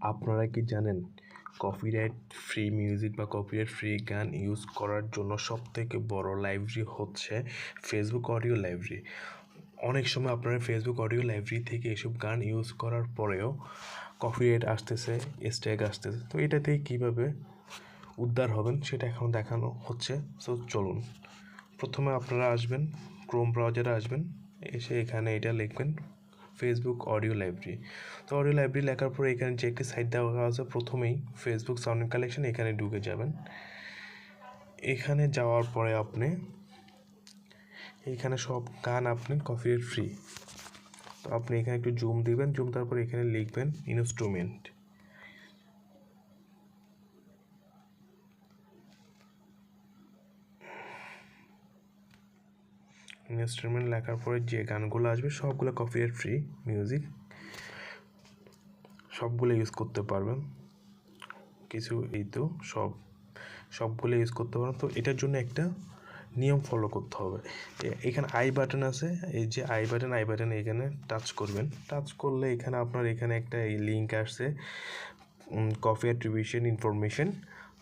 আপনারা কি জানেন কপিরাইট ফ্রি মিউজিক বা কপিরাইট ফ্রি গান ইউজ করার জন্য সবথেকে বড় লাইব্রেরি হচ্ছে ফেসবুক অডিও লাইব্রেরি অনেক সময় আপনারা ফেসবুক অডিও লাইব্রেরি থেকে এসব গান ইউজ করার পরেও কপিরাইট আসতেছে স্ট্যাগ আসতেছে। তো এটা থেকে কীভাবে উদ্ধার হবেন সেটা এখন দেখানো হচ্ছে। সো চলুন। প্রথমে আপনারা আসবেন ক্রোম ব্রাউজারে আসবেন, এসে এখানে এটা লিখবেন। ফেসবুক অডিও লাইব্রেরি তো অডিও লাইব্রেরি লেখার পরে এখানে যে একটি সাইট দেওয়া আছে, প্রথমেই ফেসবুক সাউন্ড কালেকশন এখানে ঢুকে যাবেন। এখানে যাওয়ার পরে আপনি, এখানে সব গান আপনি কপিরাইট ফ্রি তো আপনি এখানে একটু জুম দিবেন জুম তারপর এখানে লিখবেন ইনস্ট্রুমেন্ট ইনস্ট্রুমেন্ট লেখার পরে যে গানগুলো আসবে, সবগুলো কপিরাইট ফ্রি মিউজিক সবগুলো ইউজ করতে পারবেন। কিছু এই তো, সব, সবগুলো ইউজ করতে পারবেন। তো এটার জন্য একটা নিয়ম ফলো করতে হবে। এখানে আই বাটন আছে। এই যে আই বাটন আই বাটন এখানে টাচ করবেন। টাচ করলে এখানে আপনার এখানে একটা লিঙ্ক আসছে। কফি অ্যাট্রিবিউশন ইনফরমেশন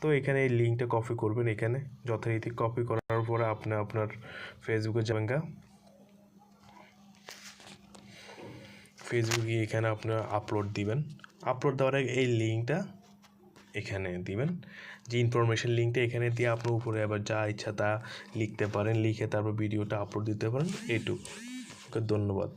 তো এখানে এই লিঙ্কটা কপি করবেন এখানে। যথারীতি কপি করার পরে আপনি, আপনার ফেসবুকে যাবেন গা। ফেসবুকে এখানে আপনার আপলোড দিবেন। আপলোড দেওয়ার আগে এই লিঙ্কটা এখানে দিবেন। যে ইনফরমেশন লিঙ্কটা এখানে দিয়ে আপনার উপরে আবার যা ইচ্ছা তা লিখতে পারেন, লিখে তারপর ভিডিওটা আপলোড দিতে পারেন। এইটুকু। ওকে, ধন্যবাদ।